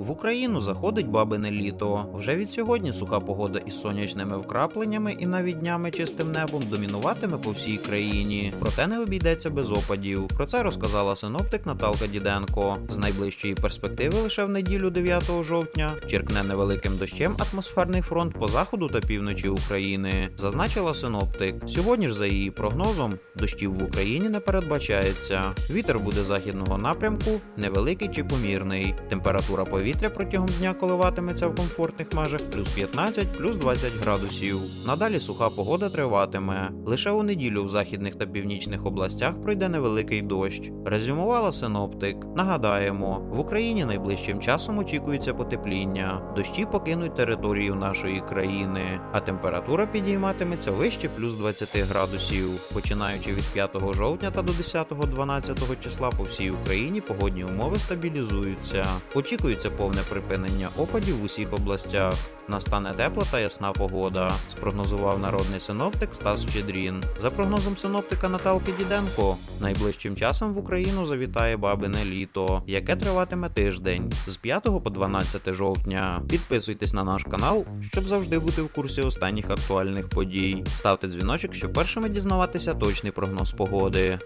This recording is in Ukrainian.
В Україну заходить бабине літо. Вже від сьогодні суха погода із сонячними вкрапленнями і навіть днями чистим небом домінуватиме по всій країні. Проте не обійдеться без опадів. Про це розказала синоптик Наталка Діденко. З найближчої перспективи лише в неділю 9 жовтня черкне невеликим дощем атмосферний фронт по заходу та півночі України. Зазначила синоптик. Сьогодні ж, за її прогнозом, дощів в Україні не передбачається. Вітер буде західного напрямку, невеликий чи помірний. Температура повітря протягом дня коливатиметься в комфортних межах плюс 15, плюс 20 градусів. Надалі суха погода триватиме. Лише у неділю в західних та північних областях пройде невеликий дощ. Резюмувала синоптик. Нагадаємо, в Україні найближчим часом очікується потепління. Дощі покинуть територію нашої країни, а температура підійматиметься вище плюс 20 градусів. Починаючи від 5 жовтня та до 10-12 числа по всій Україні погодні умови стабілізуються. Очікується повне припинення опадів в усіх областях. Настане тепла та ясна погода, спрогнозував народний синоптик Стас Щедрін. За прогнозом синоптика Наталки Діденко, найближчим часом в Україну завітає бабине літо, яке триватиме тиждень з 5 по 12 жовтня. Підписуйтесь на наш канал, щоб завжди бути в курсі останніх актуальних подій. Ставте дзвіночок, щоб першими дізнаватися точний прогноз погоди.